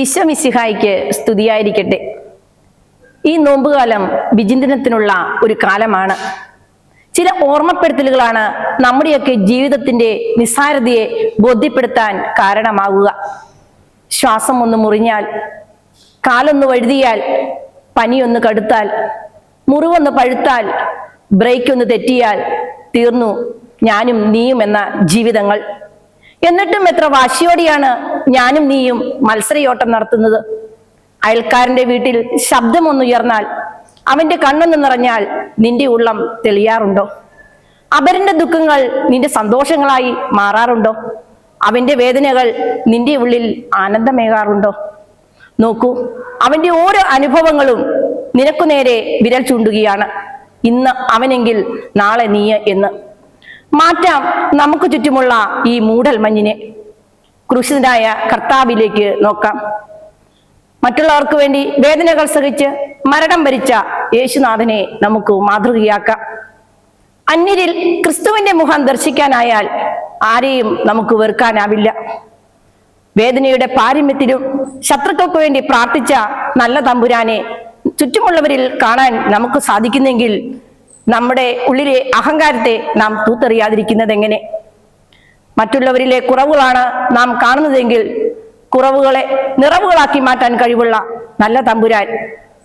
ഈശ്വമിസിഹായിക്ക് സ്തുതിയായിരിക്കട്ടെ. ഈ നോമ്പുകാലം വിചിന്തനത്തിനുള്ള ഒരു കാലമാണ്. ചില ഓർമ്മപ്പെടുത്തലുകളാണ് നമ്മുടെയൊക്കെ ജീവിതത്തിന്റെ നിസ്സാരതയെ ബോധ്യപ്പെടുത്താൻ കാരണമാകുക ശ്വാസം ഒന്ന് മുറിഞ്ഞാൽ കാലൊന്ന് വഴുതിയാൽ പനിയൊന്ന് കടുത്താൽ മുറിവൊന്ന് പഴുത്താൽ ബ്രേക്ക് ഒന്ന് തെറ്റിയാൽ തീർന്നു ഞാനും നീയും എന്ന ജീവിതങ്ങൾ. എന്നിട്ടും എത്ര വാശിയോടെയാണ് ഞാനും നീയും മത്സരയോട്ടം നടത്തുന്നത്. അയൽക്കാരന്റെ വീട്ടിൽ ശബ്ദമൊന്നുയർന്നാൽ അവന്റെ കണ്ണൊന്ന് നിറഞ്ഞാൽ നിന്റെ ഉള്ളം തെളിയാറുണ്ടോ? അവരുടെ ദുഃഖങ്ങൾ നിന്റെ സന്തോഷങ്ങളായി മാറാറുണ്ടോ? അവന്റെ വേദനകൾ നിന്റെ ഉള്ളിൽ ആനന്ദമേകാറുണ്ടോ? നോക്കൂ അവന്റെ ഓരോ അനുഭവങ്ങളും നിനക്കു നേരെ വിരൽ ചൂണ്ടുകയാണ്. ഇന്ന് അവനെങ്കിൽ നാളെ നീയ എന്ന്. മാറ്റാം നമുക്ക് ചുറ്റുമുള്ള ഈ മൂടൽ മഞ്ഞിനെ ക്രൂശിതനായ കർത്താവിലേക്ക് നോക്കാം. മറ്റുള്ളവർക്ക് വേണ്ടി വേദനകൾ സഹിച്ച് മരണം ഭരിച്ച യേശുനാഥനെ നമുക്ക് മാതൃകയാക്കാം. അന്യരിൽ ക്രിസ്തുവിന്റെ മുഖം ദർശിക്കാനായാൽ ആരെയും നമുക്ക് വെറുക്കാനാവില്ല. വേദനയുടെ പാരമ്യത്തിലും ശത്രുക്കൾക്ക് വേണ്ടി പ്രാർത്ഥിച്ച നല്ല തമ്പുരാനെ ചുറ്റുമുള്ളവരിൽ കാണാൻ നമുക്ക് സാധിക്കുന്നെങ്കിൽ നമ്മുടെ ഉള്ളിലെ അഹങ്കാരത്തെ നാം തൂത്തെറിയാതിരിക്കുന്നത് എങ്ങനെ മറ്റുള്ളവരിലെ കുറവുകളാണ് നാം കാണുന്നതെങ്കിൽ കുറവുകളെ നിറവുകളാക്കി മാറ്റാൻ കഴിവുള്ള നല്ല തമ്പുരാൻ.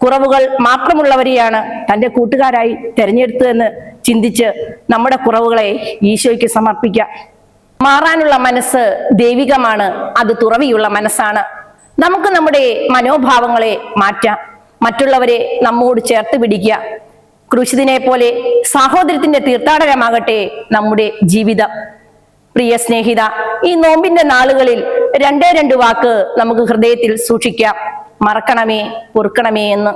കുറവുകൾ മാത്രമുള്ളവരെയാണ് തന്റെ കൂട്ടുകാരായി തിരഞ്ഞെടുത്തതെന്ന് ചിന്തിച്ച് നമ്മുടെ കുറവുകളെ ഈശോയ്ക്ക് സമർപ്പിക്കാം. മാറാനുള്ള മനസ്സ് ദൈവികമാണ് അത് തുറവിയുള്ള മനസ്സാണ്. നമുക്ക് നമ്മുടെ മനോഭാവങ്ങളെ മാറ്റാം മറ്റുള്ളവരെ നമ്മോട് ചേർത്ത് പിടിക്കുക. ക്രൂശിതിനെ പോലെ സാഹോദര്യത്തിന്റെ തീർത്ഥാടനമാകട്ടെ നമ്മുടെ ജീവിതം. പ്രിയ സ്നേഹിത ഈ നോമ്പിന്റെ നാളുകളിൽ രണ്ടേ രണ്ട് വാക്ക് നമുക്ക് ഹൃദയത്തിൽ സൂക്ഷിക്കാം. മറക്കണമേ പൊറുക്കണമേ എന്ന്.